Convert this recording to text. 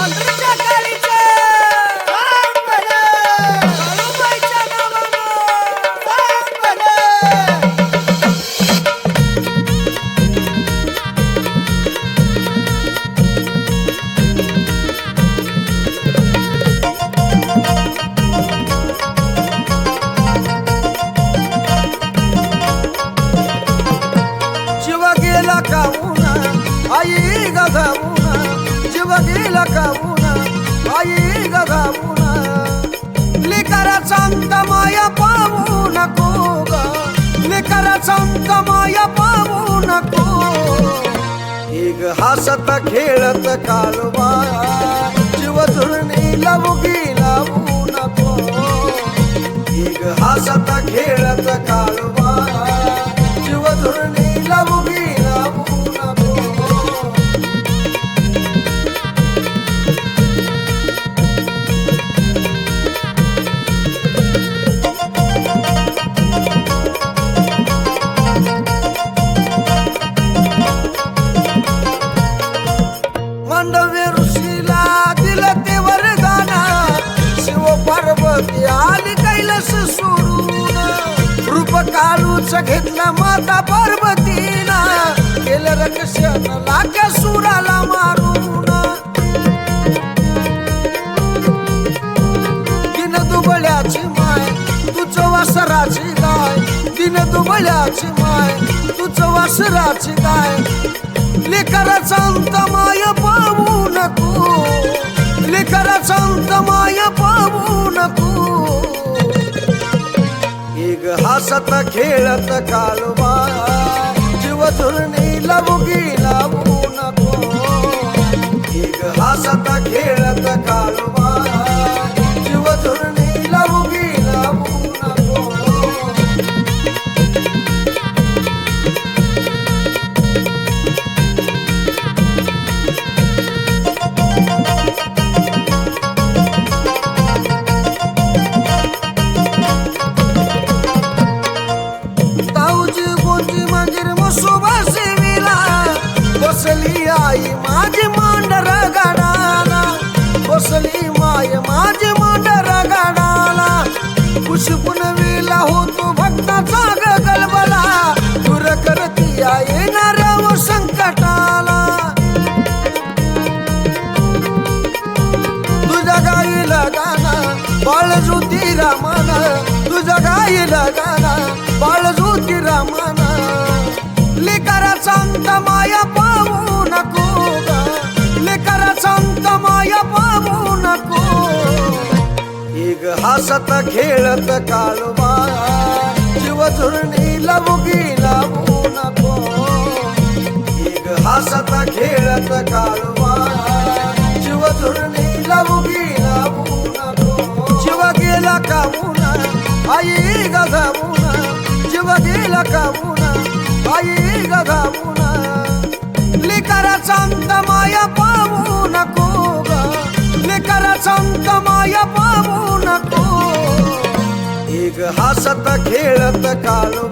ஆந்திர लिकराचा अंत माया पाहू नको ग. लिकराचा माया पाहू नको. एक हसत खेळत कालवा. जीव जुळणी लावगी लावू नको. एक हसत खेळत कालवा. जीव मांडव्य ऋषीला दिलं ते वरदान. शिव पार्वती आली कैलास सोडून. रूप कालूच घेतला माता पार्वतीना. केलं रक्षण लाग्या सुराला मारून. दिन दुबळ्याची माय तुझं वासराची गाय. दिन दुबळ्याची माय तुझं वासराची गाय. लेकराचा अंत माय पाहू नको लेकराचा अंत माय पाहू नको एक हसत खेळत कालवा जीव धुरणी लावगी लावू नको एक हसत खेळत कालवा सेविला बसली आई माझी मांडर गाडाला बसली माय माझी मांडर गाडाला पुष्पुन वेला होतो भक्ताचा गगलबला. दूर करती येणाऱ्या व संकटाला. तुझ्या गाईला गाणं बाळ ज्योती रामाना. तुझ्या गाईला गाणं बाळ ज्योती रामाना. माया पाहू नको ग. लेकराचा माया पाहू नको. एक हसत खेळत कालवा. जीव धुरणी लावगी लावू नको. हसत खेळत कालवा. जीव धुरणी लावगी लावू नको. जीव गेला कामून आई गगावून जीव गेला कामून आई गगावून लेकराचा अंत माया पाहू नको ग. लेकराचा अंत माया पाहू नको. एक हसत खेळत कालो